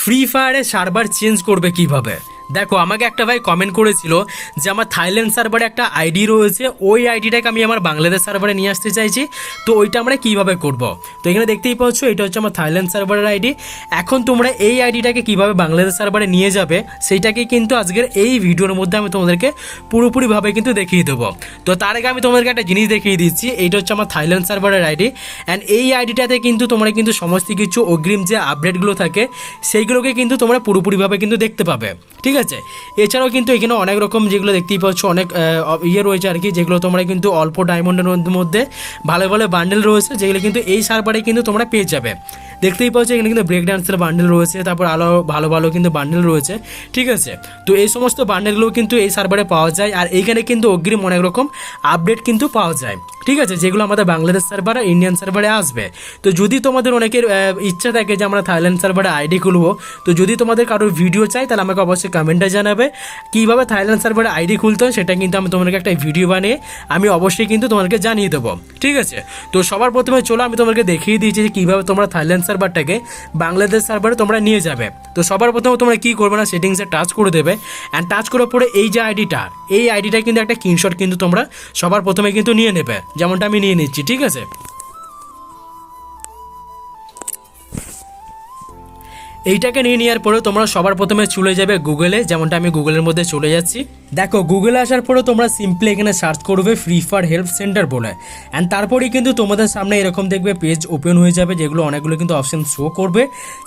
Free ফায়ারে server change করবে কীভাবে? দেখো, আমাকে একটা ভাই কমেন্ট করেছিল যে আমার থাইল্যান্ড সার্ভারে একটা আইডি রয়েছে। ওই আইডিটাকে আমি আমার বাংলাদেশ সার্ভারে নিয়ে আসতে চাইছি। তো ওইটা আমরা কীভাবে করব? তো এখানে দেখতেই পাচ্ছ, এটা হচ্ছে আমার থাইল্যান্ড সার্ভারের আইডি এখন তোমরা এই আইডিটাকে কীভাবে বাংলাদেশ সার্ভারে নিয়ে যাবে, সেইটাকে কিন্তু আজকের এই ভিডিওর মধ্যে আমি তোমাদেরকে পুরোপুরিভাবে কিন্তু দেখিয়ে দেবো। তো তার আগে আমি তোমাদেরকে একটা জিনিস দেখিয়ে দিচ্ছি, এইটা হচ্ছে আমার থাইল্যান্ড সার্ভারের আইডি অ্যান্ড এই আইডিটাতে কিন্তু তোমরা কিন্তু সমস্ত কিছু অগ্রিম যে আপডেটগুলো থাকে, সেইগুলোকে কিন্তু তোমরা পুরোপুরিভাবে কিন্তু দেখতে পাবে। ঠিক আছে? এছাড়াও কিন্তু এখানে অনেক রকম যেগুলো দেখতেই পাচ্ছ, অনেক ইয়ে রয়েছে আর কি, যেগুলো তোমরা কিন্তু অল্প ডায়মন্ডের মধ্যে ভালো ভালো বান্ডেল রয়েছে, যেগুলো কিন্তু এই সার্ভারে কিন্তু তোমরা পেয়ে যাবে। দেখতেই পাচ্ছ এখানে কিন্তু ব্রেক ডান্সের বান্ডেল রয়েছে, তারপর আরও ভালো ভালো কিন্তু বান্ডেল রয়েছে, ঠিক আছে? তো এই সমস্ত বান্ডেলগুলো কিন্তু এই সার্ভারে পাওয়া যায়, আর এইখানে কিন্তু অগ্রিম অনেক রকম আপডেট কিন্তু পাওয়া যায়, ঠিক আছে? যেগুলো আমাদের বাংলাদেশ সার্ভার আর ইন্ডিয়ান সার্ভারে আসবে। তো যদি তোমাদের অনেকের ইচ্ছা থাকে যে আমরা থাইল্যান্ড সার্ভারে আইডি খুলবো, তো যদি তোমাদের কারোর ভিডিও চাই, তাহলে আমাকে অবশ্যই কমেন্টে জানাবে কীভাবে থাইল্যান্ড সার্ভারে আইডি খুলতে হয় সেটা কিন্তু আমি তোমাদেরকে একটা ভিডিও বানিয়ে আমি অবশ্যই কিন্তু তোমাদেরকে জানিয়ে দেবো। ঠিক আছে? তো সবার প্রথমে চলো আমি তোমাদেরকে দেখিয়ে দিয়েছি যে কীভাবে তোমরা থাইল্যান্ড সার্ভারটাকে বাংলাদেশ সার্ভারে তোমরা নিয়ে যাবে। তো সবার প্রথমে তোমরা কী করবে না, সেটিংসে টাচ করে দেবে। অ্যান্ড টাচ করার পরে এই যে আইডিটা, এই আইডিটা কিন্তু একটা স্ক্রিনশট কিন্তু তোমরা সবার প্রথমে কিন্তু নিয়ে নেবে। যেমনটা আমি নিয়ে নিচ্ছি, ঠিক আছে? এইটাকে নিয়ে নেওয়ার পরে তোমরা সবার প্রথমে চলে যাবে গুগলে যেমনটা আমি গুগলের মধ্যে চলে যাচ্ছি। দেখো গুগলে আসার পরে তোমরা সিম্পলি এখানে সার্চ করবে ফ্রি ফায়ার হেল্প সেন্টার বলে। অ্যান্ড তারপরেই কিন্তু তোমাদের সামনে এরকম দেখবে পেজ ওপেন হয়ে যাবে, যেগুলো অনেকগুলো কিন্তু অপশন শো করবে।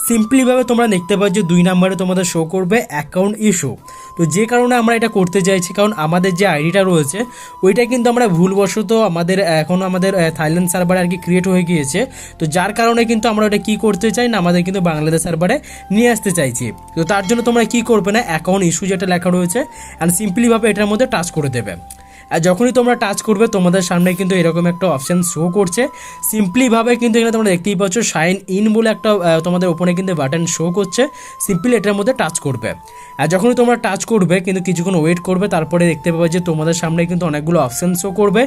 সিম্পলিভাবে তোমরা দেখতে পাচ্ছ, দুই নাম্বারে তোমাদের শো করবে অ্যাকাউন্ট ইস্যু তো যে কারণে আমরা এটা করতে চাইছি, কারণ আমাদের যে আইডিটা রয়েছে, ওইটা কিন্তু আমরা ভুলবশত আমাদের, এখন আমাদের থাইল্যান্ড সার্ভারে আর কি ক্রিয়েট হয়ে গিয়েছে। তো যার কারণে কিন্তু আমরা ওটা কী করতে চাই না, আমাদের কিন্তু বাংলাদেশ সার্ভারে নিয়ে আসতে চাইছি। তো তার জন্য তোমরা কী করবে না অ্যাকাউন্ট ইস্যু যেটা লেখা রয়েছে। অ্যান্ড সিম্পলিভাবে এটার মধ্যে টাচ করে দেবে। আর যখনই তোমরা টাচ করবে, তোমাদের সামনে কিন্তু এরকম একটা অপশান শো করছে। সিম্পলিভাবে কিন্তু এখানে তোমরা দেখতেই পাচ্ছ সাইন ইন বলে একটা তোমাদের ওপরে কিন্তু বাটন শো করছে। সিম্পলি এটার মধ্যে টাচ করবে। আর যখনই তোমরা টাচ করবে, কিন্তু কিছুক্ষণ ওয়েট করবে, তারপরে দেখতে পাবে যে তোমাদের সামনে কিন্তু অনেকগুলো অপশান শো করবে।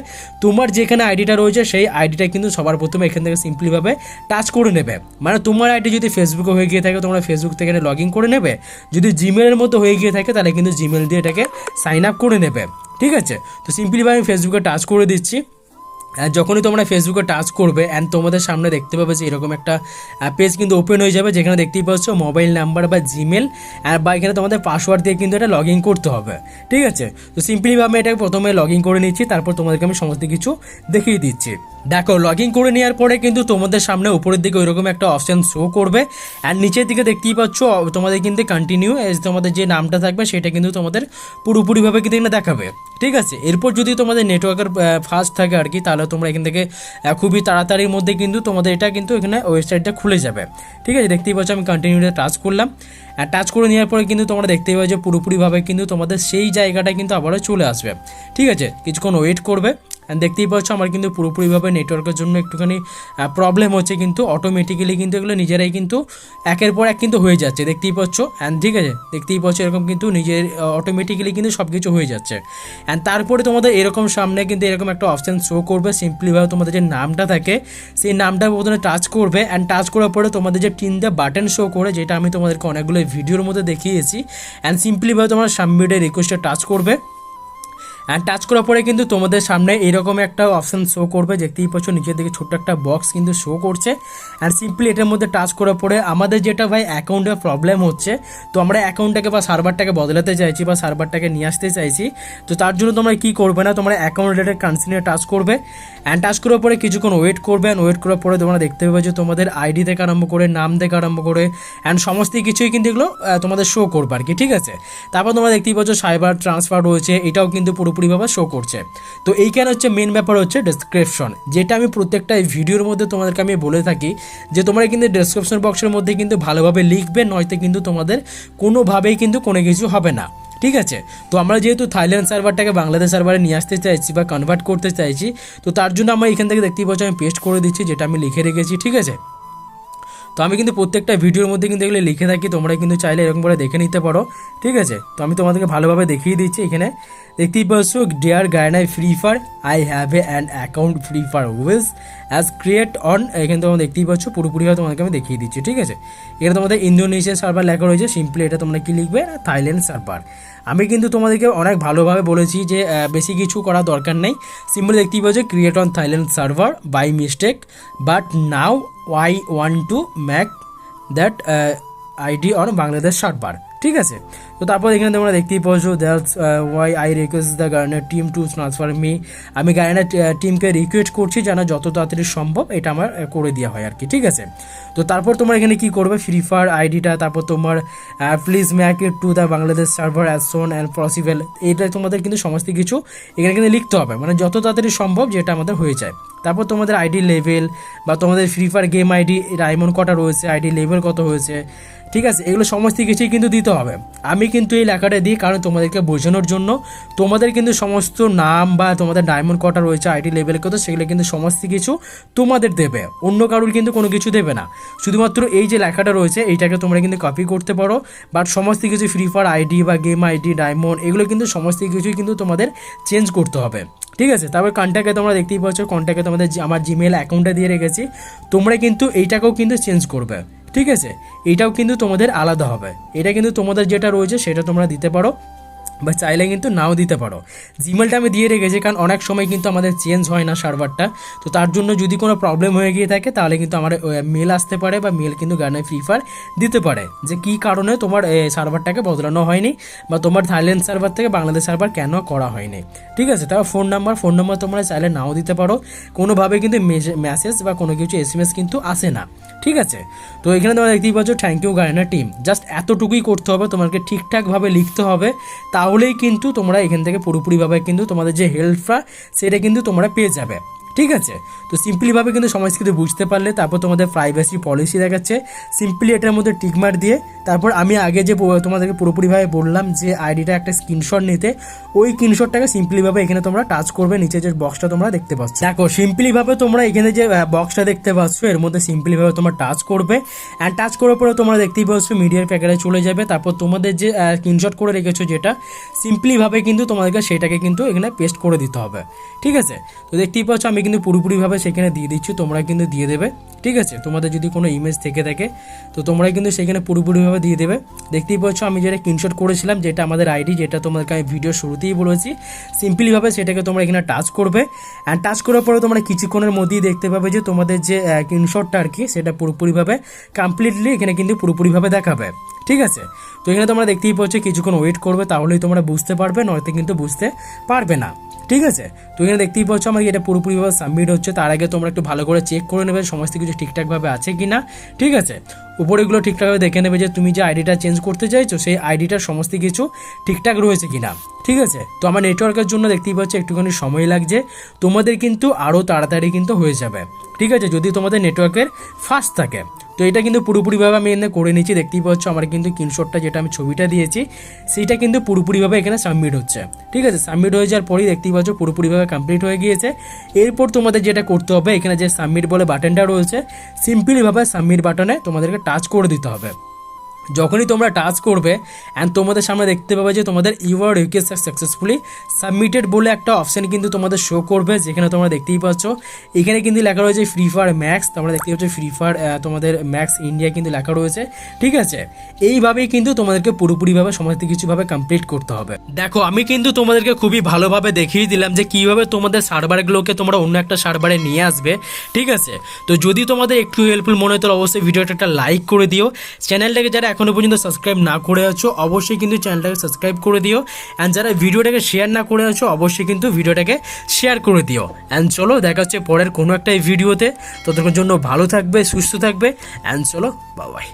তোমার যেখানে আইডিটা রয়েছে, সেই আইডিটা কিন্তু সবার প্রথমে এখান থেকে সিম্পলিভাবে টাচ করে নেবে। মানে তোমার আইডি যদি ফেসবুকে হয়ে গিয়ে থাকে, তোমরা ফেসবুক থেকে এখানে লগ ইন করে নেবে। যদি জিমেলের মতো হয়ে গিয়ে থাকে, তাহলে কিন্তু জিমেল দিয়ে এটাকে সাইন আপ করে নেবে। ঠিক আছে? তো সিম্পলিভাবে আমি ফেসবুকে টাচ করে দিচ্ছি। যখনই তোমরা ফেসবুকে টাচ করবে অ্যান্ড তোমাদের সামনে দেখতে পাবে যে এরকম একটা পেজ কিন্তু ওপেন হয়ে যাবে, যেখানে দেখতেই পাচ্ছ মোবাইল নাম্বার বা জিমেল আর বা এখানে তোমাদের পাসওয়ার্ড দিয়ে কিন্তু এটা লগ করতে হবে, ঠিক আছে? তো সিম্পলিভাবে আমি এটাকে প্রথমে লগ করে নিচ্ছি, তারপর তোমাদেরকে আমি সমস্ত কিছু দেখিয়ে দিচ্ছি। দেখো লগ ইন করে নেওয়ার পরে কিন্তু তোমাদের সামনে উপরের দিকে ওইরকম একটা অপশান শো করবে অ্যান্ড নিচের দিকে দেখতেই পাচ্ছ, তোমাদের কিন্তু কন্টিনিউ তোমাদের যে নামটা থাকবে, সেটা কিন্তু তোমাদের পুরোপুরিভাবে কিন্তু এখানে দেখাবে, ঠিক আছে? এরপর যদি তোমাদের নেটওয়ার্কের ফাস্ট থাকে আর কি, তাহলে তোমরা এখান থেকে খুবই তাড়াতাড়ির মধ্যে কিন্তু তোমাদের এটা কিন্তু এখানে ওয়েবসাইটটা খুলে যাবে। ঠিক আছে? দেখতেই পাচ্ছ আমি কন্টিনিউটা টাচ করলাম। আর টাচ করে নেওয়ার পরে কিন্তু তোমরা দেখতেই পাচ্ছ পুরোপুরিভাবে কিন্তু তোমাদের সেই জায়গাটা কিন্তু আবারও চলে আসবে। ঠিক আছে? কিছুক্ষণ ওয়েট করবে। দেখতেই পাচ্ছ, আমার কিন্তু পুরোপুরিভাবে নেটওয়ার্কের জন্য একটুখানি প্রবলেম হচ্ছে কিন্তু অটোমেটিক্যালি কিন্তু এগুলো নিজেরাই কিন্তু একের পর এক কিন্তু হয়ে যাচ্ছে, দেখতেই পাচ্ছ। অ্যান্ড ঠিক আছে, দেখতেই পাচ্ছ এরকম কিন্তু নিজের অটোমেটিক্যালি কিন্তু সব কিছু হয়ে যাচ্ছে। অ্যান্ড তারপরে তোমাদের এরকম সামনে কিন্তু এরকম একটা অপশান শো করবে সিম্পলিভাবে তোমাদের যে নামটা থাকে, সেই নামটা প্রথমে টাচ করবে। অ্যান্ড টাচ করার পরে তোমাদের যে তিনটে বাটন শো করে, যেটা আমি তোমাদেরকে অনেকগুলো ভিডিওর মধ্যে দেখিয়েছি। অ্যান্ড সিম্পলিভাবে তোমরা সাবমিটের রিকোয়েস্টে টাচ করবে। অ্যান্ড টাচ করার পরে কিন্তু তোমাদের সামনে এরকম একটা অপশান শো করবে। দেখতেই পাচ্ছ, নিচের দিকে ছোট্ট একটা বক্স কিন্তু শো করছে। অ্যান্ড সিম্পলি এটার মধ্যে টাচ করার পরে আমাদের যেটা ভাই অ্যাকাউন্টে প্রবলেম হচ্ছে, তো আমরা অ্যাকাউন্টটাকে বা সার্ভারটাকে বদলাতে চাইছি বা সার্ভারটাকে নিয়ে আসতে চাইছি, তো তার জন্য তোমরা কি করবে না, তোমরা অ্যাকাউন্ট রিলেটেড কন্টিনিউ টাচ করবে। অ্যান্ড টাচ করার পরে কিছুক্ষণ ওয়েট করবে অ্যান্ড ওয়েট করার পরে তোমরা দেখতে পাবে যে তোমাদের আইডি থেকে আরম্ভ করে, নাম থেকে আরম্ভ করে অ্যান্ড সমস্ত কিছুই কিন্তু এগুলো তোমাদের শো করবে আর কি, ঠিক আছে? তারপর তোমরা দেখতেই পাচ্ছ সাইবার ট্রান্সফার রয়েছে, এটাও কিন্তু পুরোপুরিভাবে শো করছে। তো এইখানে হচ্ছে মেন ব্যাপার হচ্ছে ডেসক্রিপশন যেটা আমি প্রত্যেকটা ভিডিওর মধ্যে তোমাদেরকে আমি বলে থাকি যে তোমরা কিন্তু ডেসক্রিপশন বক্সের মধ্যে কিন্তু ভালোভাবে লিখবে, নয়তো কিন্তু তোমাদের কোনোভাবেই কিন্তু কোনো কিছু হবে না। ঠিক আছে? তো আমরা যেহেতু থাইল্যান্ড সার্ভারটাকে বাংলাদেশ সার্ভারে নিয়ে আসতে চাইছি বা কনভার্ট করতে চাইছি, তো তার জন্য আমরা এখান থেকে দেখতেই পাচ্ছ আমি পেস্ট করে দিচ্ছি, যেটা আমি লিখে রেখেছি। ঠিক আছে? তো আমি কিন্তু প্রত্যেকটা ভিডিওর মধ্যে কিন্তু এগুলো লিখে থাকি তোমরা কিন্তু চাইলে এরকম করে দেখে নিতে পারো। ঠিক আছে? তো আমি তোমাদেরকে ভালোভাবে দেখিয়ে দিচ্ছি এখানে। দেখতেই পাচ্ছ dear Garena free fire I have a an account free fire wills as create on এখানে তোমরা দেখতেই পাচ্ছ পুরোপুরিভাবে তোমাদেরকে আমি দেখিয়ে দিচ্ছি, ঠিক আছে? এখানে তোমাদের ইন্দোনেশিয়া সার্ভার লেখা রয়েছে সিম্পলি এটা তোমরা কি লিখবে? থাইল্যান্ড সার্ভার আমি কিন্তু তোমাদেরকে অনেক ভালোভাবে বলেছি যে বেশি কিছু করা দরকার নেই। সিম্পলি দেখতেই পাচ্ছ create on Thailand server by mistake but now why want to make that ID on Bangladesh server ঠিক আছে? তো তারপর এখানে তোমরা দেখতেই পাচ্ছ that's why I request the Garena team to transfer me আমি গার্নার টিমকে রিকোয়েস্ট করছি যেন যত তাড়াতাড়ি সম্ভব এটা আমার করে দেওয়া হয় আর কি ঠিক আছে? তো তারপর তোমরা এখানে কি করবে? ফ্রি ফায়ার আইডিটা তারপর তোমার please make it to the Bangladesh server as soon and possible এটা তোমাদের কিন্তু সমস্ত কিছু এখানে কিন্তু লিখতে হবে মানে যত তাড়াতাড়ি সম্ভব যেটা আমাদের হয়ে যায়। তারপর তোমাদের আইডি লেভেল বা তোমাদের free fire game ID diamond কটা রয়েছে? আইডি লেভেল কত হয়েছে? ঠিক আছে, এগুলো সমস্ত কিছুই কিন্তু দিতে হবে। আমি কিন্তু এই লেখাটা দিই কারণ তোমাদেরকে বোঝানোর জন্য। তোমাদের কিন্তু সমস্ত নাম বা তোমাদের ডায়মন্ড কটা রয়েছে আইডি লেভেল কত, সেগুলো কিন্তু সমস্ত কিছু তোমাদের দেবে। অন্য কারুর কিন্তু কোনো কিছু দেবে না। শুধুমাত্র এই যে লেখাটা রয়েছে, এইটাকে তোমরা কিন্তু কপি করতে পারো। বাট সমস্ত কিছু ফ্রি ফায়ার আইডি বা গেম আইডি ডায়মন্ড এগুলো কিন্তু সমস্ত কিছুই কিন্তু তোমাদের চেঞ্জ করতে হবে। ঠিক আছে, তারপর কন্ট্যাক্টে তোমরা দেখতেই পাচ্ছ কন্ট্যাক্টে তোমাদের আমার জিমেল অ্যাকাউন্টটা দিয়ে রেখেছি। তোমরা কিন্তু এইটাকেও কিন্তু চেঞ্জ করবে। ঠিক আছে? এটাও কিন্তু তোমাদের আলাদা হবে। এটা কিন্তু তোমাদের যেটা রয়েছে, সেটা তোমরা দিতে পারো। বা চাইলে কিন্তু নাও দিতে পারো। জিমেলটা আমি দিয়ে রেখেছি, কারণ অনেক সময় কিন্তু আমাদের চেঞ্জ হয় না সার্ভারটা তো তার জন্য যদি কোনো প্রবলেম হয়ে গিয়ে থাকে, তাহলে কিন্তু আমার মেল আসতে পারে বা মেল কিন্তু গানে ফ্রি ফায়ার দিতে পারে। যে কী কারণে তোমার সার্ভারটাকে বদলানো হয়নি বা তোমার থাইল্যান্ড সার্ভার থেকে বাংলাদেশ সার্ভার কেন করা হয়নি। ঠিক আছে? তারপর ফোন নাম্বার ফোন নাম্বার তোমরা চাইলে নাও দিতে পারো। কোনোভাবে কিন্তু মেসেজ বা কোনো কিছু এস এম এস কিন্তু আসে না। ঠিক আছে? তো এখানে তোমরা দেখতেই পাচ্ছ thank you Garena team just এতটুকুই করতে হবে, তোমাকে ঠিকঠাকভাবে লিখতে হবে। তাহলেই কিন্তু তোমরা এখান থেকে পুরোপুরিভাবে কিন্তু তোমাদের যে হেল্পটা সেটা কিন্তু তোমরা পেয়ে যাবে। ঠিক আছে? তো সিম্পলিভাবে কিন্তু সমস্ত কিছু বুঝতে পারলে তারপর তোমাদের প্রাইভেসি পলিসি দেখাচ্ছে। সিম্পলি এটার মধ্যে টিকমার দিয়ে তারপর আমি আগে যে তোমাদেরকে পুরোপুরিভাবে বললাম যে আইডিটা একটা স্ক্রিনশট নিতে, ওই স্ক্রিনশটটাকে সিম্পলিভাবে এখানে তোমরা টাচ করবে, নিচে যে বক্সটা তোমরা দেখতে পাচ্ছ। দেখো সিম্পলিভাবে তোমরা এখানে যে বক্সটা দেখতে পাচ্ছ, এর মধ্যে সিম্পলিভাবে তোমরা টাচ করবে। অ্যান্ড টাচ করার পরে তোমরা দেখতেই পাচ্ছ মিডিয়ার প্যাকেটে চলে যাবে। তারপর তোমাদের যে স্ক্রিনশট করে রেখেছো যেটা সিম্পলিভাবে কিন্তু তোমাদেরকে সেটাকে কিন্তু এখানে পেস্ট করে দিতে হবে। ঠিক আছে? তো দেখতেই পাচ্ছ আমি কিন্তু পুরোপুরিভাবে সেখানে দিয়ে দিচ্ছি, তোমরা কিন্তু দিয়ে দেবে, ঠিক আছে? তোমাদের যদি কোনো ইমেজ থেকে থাকে, তো তোমরা কিন্তু সেখানে পুরোপুরিভাবে দিয়ে দেবে। দেখতেই পাচ্ছ, আমি যেটা স্ক্রিনশট করেছিলাম, যেটা আমাদের আইডি যেটা তোমাদেরকে আমি ভিডিও শুরুতেই বলেছি সিম্পলিভাবে সেটাকে তোমরা এখানে টাচ করবে। অ্যান্ড টাচ করার পরে তোমরা কিছুক্ষণের মধ্যেই দেখতে পাবে যে তোমাদের যে স্ক্রিনশটটা আর কি, সেটা পুরোপুরিভাবে কমপ্লিটলি এখানে কিন্তু পুরোপুরিভাবে দেখাবে। ঠিক আছে? তো এখানে তোমরা দেখতেই পাচ্ছ কিছুক্ষণ ওয়েট করবে, তাহলেই তোমরা বুঝতে পারবে, নয়তো কিন্তু বুঝতে পারবে না। ঠিক আছে? তো এখানে দেখতেই পাচ্ছ আমার এটা পুরোপুরিভাবে সাবমিট হচ্ছে, তার আগে তোমরা একটু ভালো করে চেক করে নেবে সমস্ত কিছু ঠিকঠাকভাবে আছে কি না ঠিক আছে? উপরেগুলো ঠিকঠাকভাবে দেখে নেবে যে তুমি যে আইডিটা চেঞ্জ করতে চাইছো, সেই আইডিটার সমস্ত কিছু ঠিকঠাক রয়েছে কি না ঠিক আছে? তো আমার নেটওয়ার্কের জন্য দেখতেই পাচ্ছ একটুখানি সময় লাগছে, তোমাদের কিন্তু আরও তাড়াতাড়ি কিন্তু হয়ে যাবে। ঠিক আছে? যদি তোমাদের নেটওয়ার্কের ফাস্ট থাকে। তো এটা কিন্তু পুরোপুরিভাবে আমি এখানে করে নিচ্ছি, দেখতেই পাচ্ছ আমার কিন্তু স্ক্রিনশটটা যেটা আমি ছবিটা দিয়েছি সেটা কিন্তু পুরোপুরিভাবে এখানে সাবমিট হচ্ছে। ঠিক আছে সাবমিট হয়ে যাওয়ার পরেই দেখতেই পাচ্ছ পুরোপুরিভাবে কমপ্লিট হয়ে গিয়েছে। এরপর তোমাদের যেটা করতে হবে, এখানে যে সাবমিট বলে বাটনটা রয়েছে সিম্পলিভাবে সাবমিট বাটনে তোমাদেরকে টাচ করে দিতে হবে। যখনই তোমরা টাচ করবে অ্যান্ড তোমাদের সামনে দেখতে পাবে যে তোমাদের ইউআর রিকোয়েস্ট সাকসেসফুলি সাবমিটেড বলে একটা অপশন কিন্তু তোমাদের শো করবে, যেখানে তোমরা দেখতেই পাচ্ছ। এখানে কিন্তু লেখা রয়েছে ফ্রি ফায়ার ম্যাক্স তোমরা দেখতেই পাচ্ছ ফ্রি ফায়ার তোমাদের ম্যাক্স ইন্ডিয়া কিন্তু লেখা রয়েছে, ঠিক আছে? এইভাবেই কিন্তু তোমাদেরকে পুরোপুরিভাবে সমস্ত কিছুভাবে কমপ্লিট করতে হবে। দেখো, আমি কিন্তু তোমাদেরকে খুবই ভালোভাবে দেখিয়ে দিলাম যে কীভাবে তোমাদের সার্ভারগুলোকে তোমরা অন্য একটা সার্ভারে নিয়ে আসবে, ঠিক আছে? তো যদি তোমাদের একটু হেল্পফুল মনে হয়, তাহলে অবশ্যই ভিডিওটা একটা লাইক করে দিও। চ্যানেলটাকে যারা এখনও পর্যন্ত সাবস্ক্রাইব না করে আছো, অবশ্যই কিন্তু চ্যানেলটাকে সাবস্ক্রাইব করে দিও। অ্যান্ড যারা ভিডিওটাকে শেয়ার না করে আছো, অবশ্যই কিন্তু ভিডিওটাকে শেয়ার করে দিও। অ্যান্ড চলো, দেখা হচ্ছে পরের কোনো একটা ভিডিওতে ততক্ষণ জন্য ভালো থাকবে, সুস্থ থাকবে। অ্যান্ড চলো বাবাই